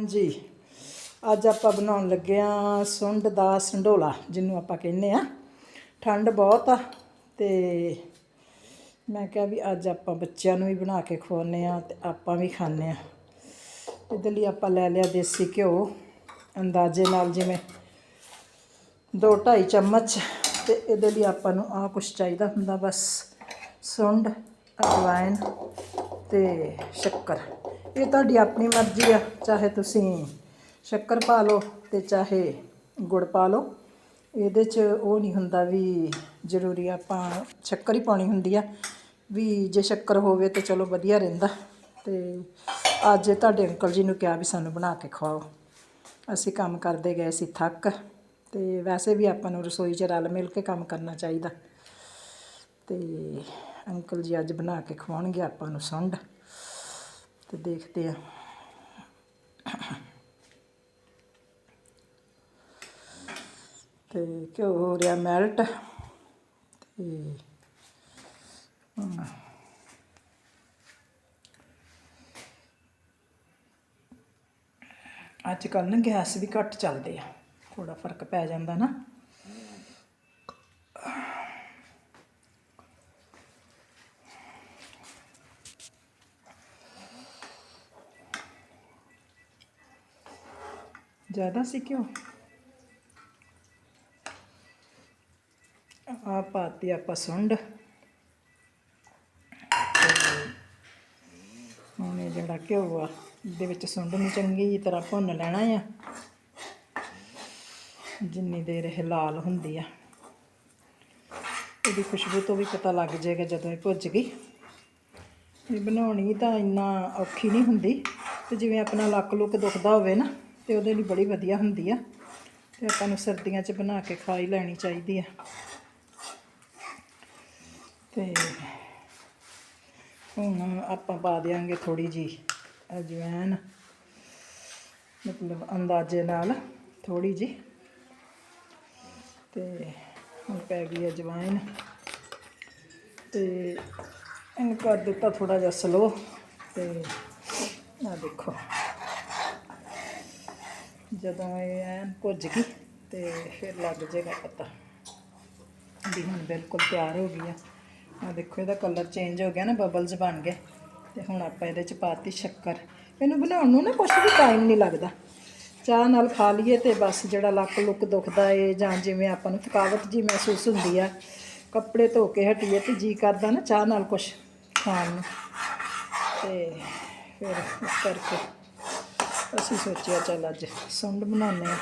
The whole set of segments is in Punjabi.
ਹਾਂਜੀ ਅੱਜ ਆਪਾਂ ਬਣਾਉਣ ਲੱਗੇ ਆ ਸੁੰਡ ਦਾ ਸੰਡੋਲਾ, ਜਿਹਨੂੰ ਆਪਾਂ ਕਹਿੰਦੇ ਆ। ਠੰਡ ਬਹੁਤ ਆ ਤੇ ਮੈਂ ਕਿਹਾ ਵੀ ਅੱਜ ਆਪਾਂ ਬੱਚਿਆਂ ਨੂੰ ਵੀ ਬਣਾ ਕੇ ਖਵਾਉਂਦੇ ਆ ਤੇ ਆਪਾਂ ਵੀ ਖਾਂਦੇ ਆ। ਇਹਦੇ ਲਈ ਆਪਾਂ ਲੈ ਲਿਆ ਦੇਸੀ ਘਿਓ, ਅੰਦਾਜ਼ੇ ਨਾਲ ਜਿਵੇਂ 2.5 ਚਮਚ ਤੇ ਇਹਦੇ ਲਈ ਆਪਾਂ ਨੂੰ ਆ ਕੁਛ ਚਾਹੀਦਾ ਹੁੰਦਾ ਬਸ, ਸੁੰਡ ਅਜਵਾਇਨ ਤੇ ਸ਼ੱਕਰ। ਇਹ ਤੁਹਾਡੀ ਆਪਣੀ ਮਰਜ਼ੀ ਆ, ਚਾਹੇ ਤੁਸੀਂ ਸ਼ੱਕਰ ਪਾ ਲਓ ਤੇ ਚਾਹੇ ਗੁੜ ਪਾ ਲਓ। ਇਹਦੇ 'ਚ ਉਹ ਨਹੀਂ ਹੁੰਦਾ ਵੀ ਜ਼ਰੂਰੀ ਆਪਾਂ ਸ਼ੱਕਰ ਹੀ ਪਾਉਣੀ ਹੁੰਦੀ ਆ। ਵੀ ਜੇ ਸ਼ੱਕਰ ਹੋਵੇ ਤਾਂ ਚਲੋ ਵਧੀਆ ਰਹਿੰਦਾ। ਤੇ ਅੱਜ ਤੁਹਾਡੇ ਅੰਕਲ ਜੀ ਨੂੰ ਕਿਹਾ ਵੀ ਸਾਨੂੰ ਬਣਾ ਕੇ ਖਵਾਓ। ਅਸੀਂ ਕੰਮ ਕਰਦੇ ਗਏ ਸੀ ਥੱਕ ਤੇ ਵੈਸੇ ਵੀ ਆਪਾਂ ਨੂੰ ਰਸੋਈ 'ਚ ਰਲ ਮਿਲ ਕੇ ਕੰਮ ਕਰਨਾ ਚਾਹੀਦਾ। ਤੇ ਅੰਕਲ ਜੀ ਅੱਜ ਬਣਾ ਕੇ ਖਵਾਉਣਗੇ, ਆਪਾਂ ਨੂੰ ਸੁੰਡ। ਤੇ ਦੇਖਦੇ ਆ। ਤੇ ਘਿਓ ਹੋ ਰਿਹਾ ਮੈਲਟ ਤੇ ਅੱਜ ਕੱਲ੍ਹ ਨਾ ਗੈਸ ਵੀ ਘੱਟ ਚੱਲਦੇ ਆ। ਥੋੜਾ ਫ਼ਰਕ ਪੈ ਜਾਂਦਾ ਨਾ। ਜ਼ਿਆਦਾ ਸੀ ਕਿਉਂ? ਆ ਪਾਤੀ ਆਪਾਂ ਸੁੰਡ। ਹੁਣ ਇਹ ਜਿਹੜਾ ਘਿਓ ਆ, ਇਹਦੇ ਵਿੱਚ ਸੁੰਡ ਨੂੰ ਚੰਗੀ ਤਰ੍ਹਾਂ ਭੁੰਨ ਲੈਣਾ ਆ। ਜਿੰਨੀ ਦੇਰ ਇਹ ਲਾਲ ਹੁੰਦੀ ਆ। ਇਹਦੀ ਖੁਸ਼ਬੂ ਤੋਂ ਵੀ ਪਤਾ ਲੱਗ ਜਾਏਗਾ ਜਦੋਂ ਇਹ ਭੁੱਜ ਗਈ। ਇਹ ਬਣਾਉਣੀ ਤਾਂ ਇੰਨਾ ਔਖੀ ਨਹੀਂ ਹੁੰਦੀ। ਤੇ ਜਿਵੇਂ ਆਪਣਾ ਲੱਕ ਲੁੱਕ ਦੁਖਦਾ ਹੋਵੇ ਨਾ ਤੇ ਉਹਦੇ ਲਈ ਬੜੀ ਵਧੀਆ ਹੁੰਦੀ ਆ। ਤੇ ਆਪਾਂ ਨੂੰ ਸਰਦੀਆਂ 'ਚ ਬਣਾ ਕੇ ਖਾ ਹੀ ਲੈਣੀ ਚਾਹੀਦੀ ਆ। ਤੇ ਹੁਣ ਆਪਾਂ ਪਾ ਦਿਆਂਗੇ ਥੋੜੀ ਜੀ ਅਜਵਾਇਨ ਮਤਲਬ ਅੰਦਾਜ਼ੇ ਨਾਲ ਥੋੜੀ ਜੀ ਤੇ ਹੁਣ ਪੈ ਗਈ ਅਜਵਾਇਨ ਤੇ ਇਹਨੂੰ ਕਰ ਦਿੱਤਾ ਥੋੜਾ ਜਿਹਾ ਸਲੋ ਤੇ ਆ ਦੇਖੋ। ਜਦੋਂ ਇਹ ਐਨ ਭੁੱਜ ਗਈ ਤੇ ਫਿਰ ਲੱਗ ਜਾਏਗਾ ਪਤਾ ਵੀ ਹੁਣ ਬਿਲਕੁਲ ਤਿਆਰ ਹੋ ਗਈ ਆ। ਆ ਦੇਖੋ, ਇਹਦਾ ਕਲਰ ਚੇਂਜ ਹੋ ਗਿਆ ਨਾ ਬਬਲਸ ਬਣ ਗਏ। ਤੇ ਹੁਣ ਆਪਾਂ ਇਹਦੇ ਚ ਪਾਤੀ ਸ਼ੱਕਰ। ਇਹਨੂੰ ਬਣਾਉਣ ਨੂੰ ਨਾ ਕੁਝ ਵੀ ਟਾਈਮ ਨਹੀਂ ਲੱਗਦਾ। ਚਾਹ ਨਾਲ ਖਾ ਲਈਏ ਤੇ ਬਸ ਜਿਹੜਾ ਲੱਕ ਲੁੱਕ ਦੁਖਦਾ ਏ ਜਾਂ ਜਿਵੇਂ ਆਪਾਂ ਨੂੰ ਥਕਾਵਟ ਜੀ ਮਹਿਸੂਸ ਹੁੰਦੀ ਆ, ਕੱਪੜੇ ਧੋ ਕੇ ਹਟੀਏ ਤੇ ਜੀ ਕਰਦਾ ਨਾ ਚਾਹ ਨਾਲ ਕੁਝ ਖਾਣ ਨੂੰ। ਤੇ ਫਿਰ ਇਸ ਕਰਕੇ ਅਸੀਂ ਸੋਚਿਆ ਚੱਲ ਅੱਜ ਸੁੰਡ ਬਣਾਉਂਦੇ ਆ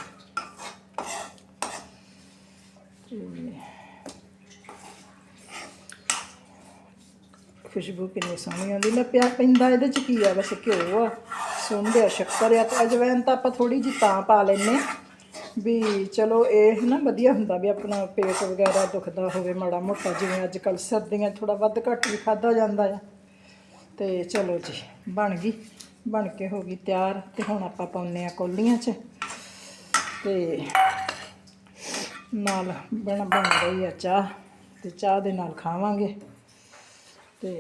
ਖੁਸ਼ਬੂ ਕਿੰਨੀ ਸੋਹਣੀ ਆਉਂਦੀ। ਨਾ ਪਿਆ ਪੈਂਦਾ, ਇਹਦੇ ਚ ਕੀ ਆ? ਬਸ ਘਿਓ ਆ, ਸੁੰਡ ਆ, ਸ਼ੱਕਰ ਆ, ਤੇ ਅਜਵਾਇਨ ਤਾਂ ਆਪਾਂ ਥੋੜੀ ਜੀ ਤਾਂ ਪਾ ਲੈਨੇ ਆ ਵੀ ਚਲੋ ਇਹ ਨਾ ਵਧੀਆ ਹੁੰਦਾ ਵੀ ਆਪਣਾ ਪੇਟ ਵਗੈਰਾ ਦੁਖਦਾ ਹੋਵੇ ਮਾੜਾ ਮੋਟਾ, ਜਿਵੇਂ ਅੱਜ ਕੱਲ ਸਰਦੀਆਂ ਥੋੜਾ ਵੱਧ ਘੱਟ ਵੀ ਖਾਦਾ ਜਾਂਦਾ ਆ। ਤੇ ਚਲੋ ਜੀ, ਬਣ ਗਈ। ਬਣ ਕੇ ਹੋ ਗਈ ਤਿਆਰ ਤੇ ਹੁਣ ਆਪਾਂ ਪਾਉਨੇ ਆ ਕੋਲੀਆਂ 'ਚ ਤੇ ਨਾਲ ਬਣ ਬਣ ਰਹੀ ਆ ਚਾਹ ਤੇ ਚਾਹ ਦੇ ਨਾਲ ਖਾਵਾਂਗੇ ਤੇ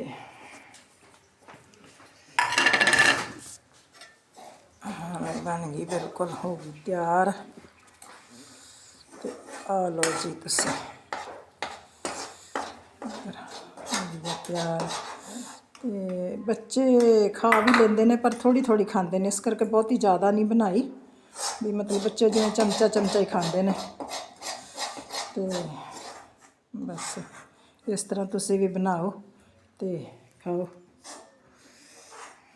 ਹਾਂ, ਬਣ ਗਈ ਬਿਲਕੁਲ ਹੋ ਗਈ ਤਿਆਰ ਤੇ ਆ ਲਓ ਜੀ ਤੁਸੀਂ। ਤਿਆਰ। ਅਤੇ ਬੱਚੇ ਖਾ ਵੀ ਲੈਂਦੇ ਨੇ, ਪਰ ਥੋੜ੍ਹੀ ਥੋੜ੍ਹੀ ਖਾਂਦੇ ਨੇ। ਇਸ ਕਰਕੇ ਬਹੁਤੀ ਜ਼ਿਆਦਾ ਨਹੀਂ ਬਣਾਈ। ਵੀ ਮਤਲਬ ਬੱਚੇ ਜਿਵੇਂ ਚਮਚਾ ਚਮਚਾ ਹੀ ਖਾਂਦੇ ਨੇ। ਅਤੇ ਬਸ ਇਸ ਤਰ੍ਹਾਂ ਤੁਸੀਂ ਵੀ ਬਣਾਓ ਅਤੇ ਖਾਓ।